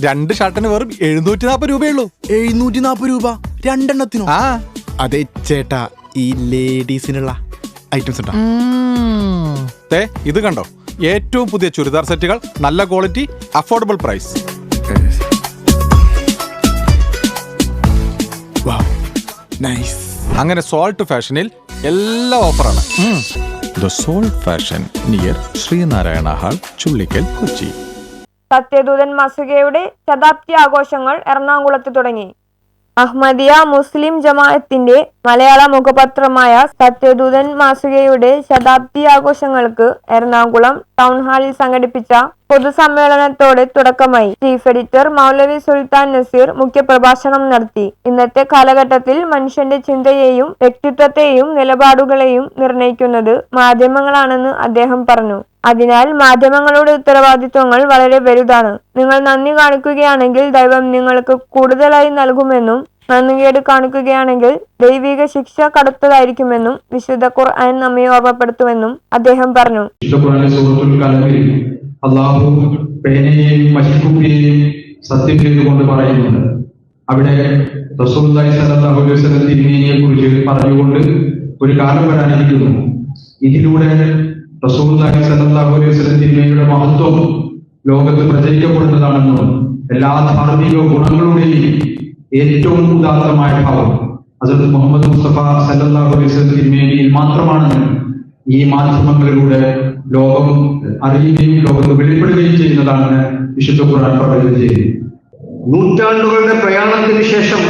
രണ്ട് ഷർട്ടിന് വെറും എഴുന്നൂറ്റി രൂപയേ രൂപയുള്ളൂ. എഴുന്നൂറ്റി നാപ്പത് രൂപ? രണ്ടെണ്ണത്തിന്? ആ അതെ ചേട്ടാ ഈ ലേഡീസിനുള്ള ഐറ്റംസ് ഉണ്ടോ? ദേ ഇത് കണ്ടോ? ഏറ്റവും പുതിയ ചുരിദാർ സെറ്റുകൾ നല്ല ക്വാളിറ്റി അഫോർഡബിൾ പ്രൈസ്. നൈസ്. അങ്ങനെ സോൾട്ട് ഫാഷനിൽ എല്ലാ ഓഫറാണ്. The salt fashion near Sreenarayana hall Chullikkal Kochi. Sathyadoothan മസുകയുടെ ശതാബ്ദി ആഘോഷങ്ങൾ എറണാകുളത്ത് തുടങ്ങി. അഹമ്മദിയ മുസ്ലിം ജമാഅത്തിന്റെ മലയാള മുഖപത്രമായ സത്യദൂതൻ മാസികയുടെ ശതാബ്ദി ആഘോഷങ്ങൾക്ക് എറണാകുളം ടൗൺ ഹാളിൽ സംഘടിപ്പിച്ച പൊതുസമ്മേളനത്തോടെ തുടക്കമായി. ചീഫ് എഡിറ്റർ മൗലവി സുൽത്താൻ നസീർ മുഖ്യപ്രഭാഷണം നടത്തി. ഇന്നത്തെ കാലഘട്ടത്തിൽ മനുഷ്യന്റെ ചിന്തയെയും വ്യക്തിത്വത്തെയും നിലപാടുകളെയും നിർണയിക്കുന്നത് മാധ്യമങ്ങളാണെന്ന് അദ്ദേഹം പറഞ്ഞു. അതിനാൽ മാധ്യമങ്ങളുടെ ഉത്തരവാദിത്വങ്ങൾ വളരെ വലുതാണ്. നിങ്ങൾ നന്ദി കാണിക്കുകയാണെങ്കിൽ ദൈവം നിങ്ങൾക്ക് കൂടുതലായി നൽകുമെന്നും നന്ദികേട് കാണിക്കുകയാണെങ്കിൽ ദൈവിക ശിക്ഷ കടുത്തതായിരിക്കുമെന്നും വിശുദ്ധ ഖുർആൻ നമ്മെ ഓർമ്മപ്പെടുത്തുമെന്നും അദ്ദേഹം പറഞ്ഞു. അള്ളാഹു പേനയെയും മഷിക്കുപ്പിയെയും സത്യം ചെയ്തുകൊണ്ട് പറയുന്നുണ്ട്. അവിടെ തിരുമേനിയെ കുറിച്ച് പറഞ്ഞുകൊണ്ട് ഒരു കാലം വരാനിരിക്കുന്നു. ഇതിലൂടെ റസൂലുള്ളാഹി അലൈഹി വസല്ലം തിരുമേനിയുടെ മഹത്വം ലോകത്ത് പ്രചരിക്കപ്പെടുന്നതാണെന്നും എല്ലാ ധാർമ്മിക ഗുണങ്ങളുടെയും ഏറ്റവും ഉദാത്തമായ ഭാവം ഹസരത്ത് മുഹമ്മദ് മുസ്തഫ സല്ലല്ലാഹു അലൈഹി വസല്ലം തിരുമേനിയിൽ മാത്രമാണ് ഈ മാധ്യമങ്ങളിലൂടെ ലോകം അറിയുകയും ലോകത്ത് വെളിപ്പെടുകയും ചെയ്യുന്നതാണ് വിശുദ്ധ ഖുർആൻ പറയുകയും ചെയ്യുന്നത്. നൂറ്റാണ്ടുകളുടെ പ്രയാണത്തിന് ശേഷം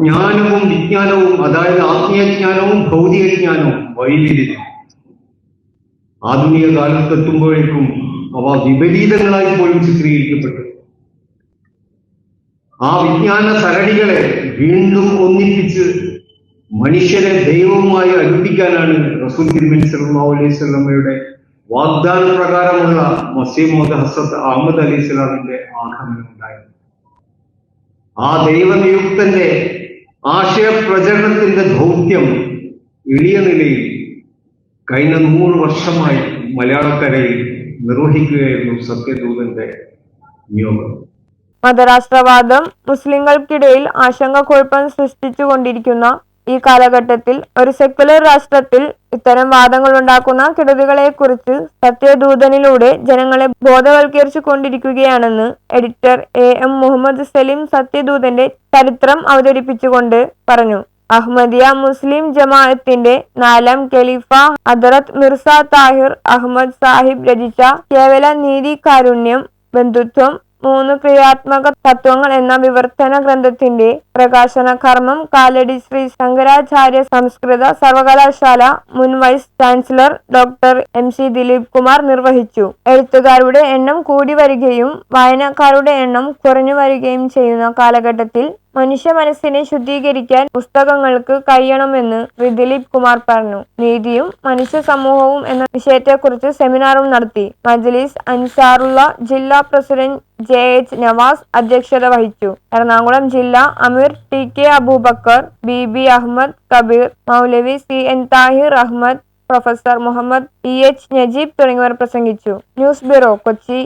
ജ്ഞാനവും വിജ്ഞാനവും അതായത് ആത്മീയ ജ്ഞാനവും ഭൗതിക ജ്ഞാനവും വഴിയിലിരുന്നു. ആധുനിക കാലത്തെത്തുമ്പോഴേക്കും അവ വിപരീതങ്ങളായി പോലും ചിത്രീകരിക്കപ്പെട്ടു. ആ വിജ്ഞാന സരണികളെ വീണ്ടും ഒന്നിപ്പിച്ച് മനുഷ്യരെ ദൈവവുമായി അടുപ്പിക്കാനാണ് റസൂൽ തിരുമനി സല്ലല്ലാഹു അലൈഹി വാഗ്ദാന പ്രകാരമുള്ള മസീമോദ് ഹസത്ത് അഹമ്മദ് അലി സ്വലാമിന്റെ ആഗമനം ഉണ്ടായത് ആ ദൈവനിയുക്തന്റെ ആശയപ്രചരണത്തിന്റെ ദൗത്യം എളിയ നിലയിൽ കഴിഞ്ഞ നൂറ് വർഷമായി മലയാളക്കരയിൽ നിർവഹിക്കുകയായിരുന്നു സത്യദൂതന്റെ നിയോഗം. മതരാഷ്ട്രവാദം മുസ്ലിങ്ങൾക്കിടയിൽ ആശങ്ക കുഴപ്പം സൃഷ്ടിച്ചുകൊണ്ടിരിക്കുന്ന ഈ കാലഘട്ടത്തിൽ ഒരു സെക്കുലർ രാഷ്ട്രത്തിൽ ഇത്തരം വാദങ്ങൾ ഉണ്ടാക്കുന്ന കെടുതികളെക്കുറിച്ച് സത്യദൂതനിലൂടെ ജനങ്ങളെ ബോധവൽക്കരിച്ചു കൊണ്ടിരിക്കുകയാണെന്ന് editor A M Muhammad Saleem സത്യദൂതന്റെ ചരിത്രം അവതരിപ്പിച്ചുകൊണ്ട് പറഞ്ഞു. അഹമ്മദിയ മുസ്ലിം ജമാഅത്തിന്റെ നാലാം ഖലീഫ ഹദറത്ത് മിർസ താഹിർ അഹമ്മദ് സാഹിബ് രചിച്ച കേവല നീതി കാരുണ്യം ബന്ധുത്വം മൂന്ന് ക്രിയാത്മക തത്വങ്ങൾ എന്ന വിവർത്തന ഗ്രന്ഥത്തിന്റെ പ്രകാശന കർമ്മം കാലടി ശ്രീ ശങ്കരാചാര്യ സംസ്കൃത സർവകലാശാല മുൻ vice chancellor doctor M C Dileep Kumar നിർവഹിച്ചു. എഴുത്തുകാരുടെ എണ്ണം കൂടി വരികയും വായനക്കാരുടെ എണ്ണം കുറഞ്ഞു വരികയും ചെയ്യുന്ന കാലഘട്ടത്തിൽ മനുഷ്യ മനസ്സിനെ ശുദ്ധീകരിക്കാൻ പുസ്തകങ്ങൾക്ക് കഴിയണമെന്ന് ദിലീപ് കുമാർ പറഞ്ഞു. നീതിയും മനുഷ്യ സമൂഹവും എന്ന വിഷയത്തെക്കുറിച്ച് സെമിനാറും നടത്തി. മജ്ലിസ് അൻസാറുള്ള ജില്ലാ പ്രസിഡന്റ് ജെ എച്ച് നവാസ് അധ്യക്ഷത വഹിച്ചു. എറണാകുളം ജില്ല അമീർ T K Aboobacker B B Ahammed Kabeer Moulavi C N Thahir Ahammed professor Muhammad E H Najeeb തുടങ്ങിയവർ പ്രസംഗിച്ചു. News bureau Kochi.